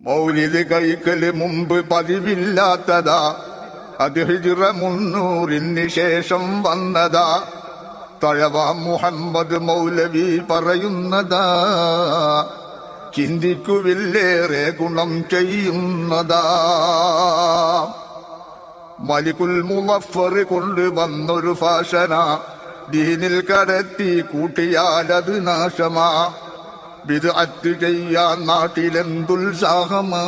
മൗലിദ് കൈക്കൽ മുമ്പ് പതിവില്ലാത്തതാ. അത് ഹിജിറ മുന്നൂറിന് ശേഷം വന്നതാ. തഴവ മുഹമ്മദ് മൗലവി പറയുന്നതാ. ചിന്തിക്കുവില്ലേറെ ഗുണം ചെയ്യുന്നതാ. മലികുൽ മുവഫർ കൊണ്ടുവന്നൊരു ഫാഷന. ദീനിൽ കടത്തി കൂട്ടിയാലത് നാശമാ. വിദഗ്ധ ചെയ്യാൻ നാട്ടിലെന്തുത്സാഹമാ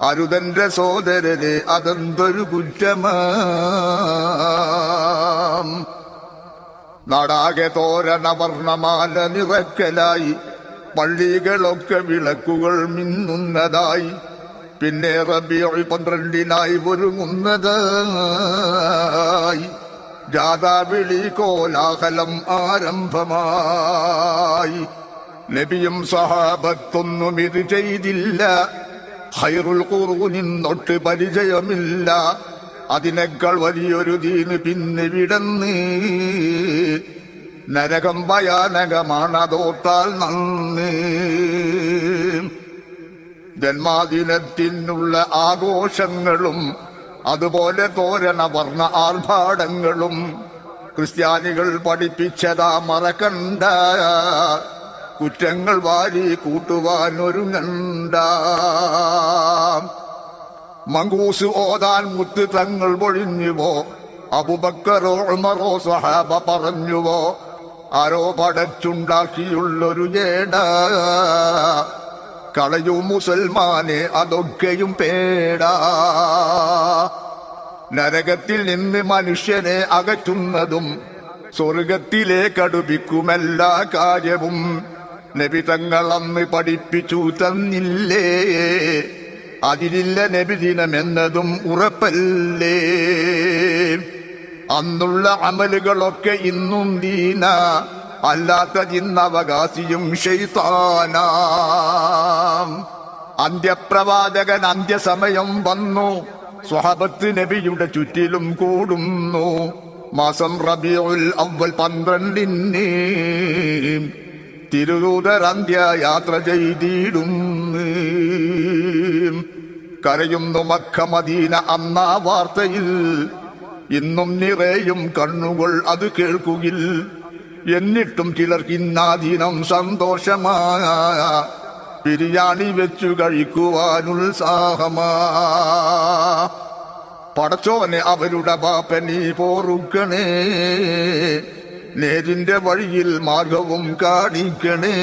അരുതന്റെ സോദരരെ അതെന്തൊരു കുറ്റമാ. നാടാകെ തോരണ വർണമാല നിറക്കലായി പള്ളികളൊക്കെ വിളക്കുകൾ മിന്നുന്നതായി പിന്നെ റബിയൊഴി പന്ത്രണ്ടിനായി ഒരുങ്ങുന്നതായി. ജാഥാവിളി കോലാഹലം ആരംഭമായി. നബിയും സഹാബത്തൊന്നും ഇത് ചെയ്തില്ല. ഹൈറുൽ ഖുറൂനിന്നൊട്ട് പരിചയമില്ല. അതിനേക്കാൾ വലിയൊരു ദീന് പിന്നെ വിടന്ന്. നരകം ഭയാനകമാണതോർത്താൽ നന്ന്. ജന്മാദിനത്തിനുള്ള ആഘോഷങ്ങളും അതുപോലെ തോരണ വർണ ആർഭാടങ്ങളും ക്രിസ്ത്യാനികൾ പഠിപ്പിച്ചതാ മറക്കണ്ട. കുറ്റങ്ങൾ വാരി കൂട്ടുവാൻ ഒരുങ്ങണ്ട. മങ്കൂസ് ഓതാൻ മുത്ത് തങ്ങൾ പൊഴിഞ്ഞുവോ അബുബക്കറോ ഉമറോ സഹാബ പറഞ്ഞുവോ? ആരോ പടച്ചുണ്ടാക്കിയുള്ളൊരു ജേട കളയൂ മുസൽമാനെ അതൊക്കെയും പേടാ. നരകത്തിൽ നിന്ന് മനുഷ്യനെ അകറ്റുന്നതും സ്വർഗത്തിലെ കടുപ്പിക്കുമെല്ലാ കാര്യവും നബി തങ്ങൾ അന്ന് പഠിപ്പിച്ചു തന്നില്ലേ? അതിലില്ല നബിദിനമെന്നതും ഉറപ്പല്ലേ? അന്നുള്ള അമലുകളൊക്കെ ഇന്നും ദീന അല്ലാത്ത ജിന്നവകാശിയും ഷെയ്ത്താനാം അന്ത്യപ്രവാചകൻ അന്ത്യസമയം വന്നു. സ്വഹബത്ത് നബിയുടെ ചുറ്റിലും കൂടുന്നു. മാസം റബിയുൽ അവൽ പന്ത്രണ്ടിന് തിരുദൂതർ അന്ത്യ യാത്ര ചെയ്തിടും കരയുന്നു മക്ക മദീന അന്നാ വാർത്തയിൽ. ഇന്നും നിറയും കണ്ണുകൾ അത് കേൾക്കുകിൽ. എന്നിട്ടും ചിലർക്ക് ഇന്നാധീനം സന്തോഷമായ ബിരിയാണി വെച്ചു കഴിക്കുവാനുത്സാഹമാ പടച്ചോനെ അവരുടെ ബാപ്പനി പോറുക്കണേ. നേരിന്റെ വഴിയിൽ മാർഗവും കാണിക്കണേ.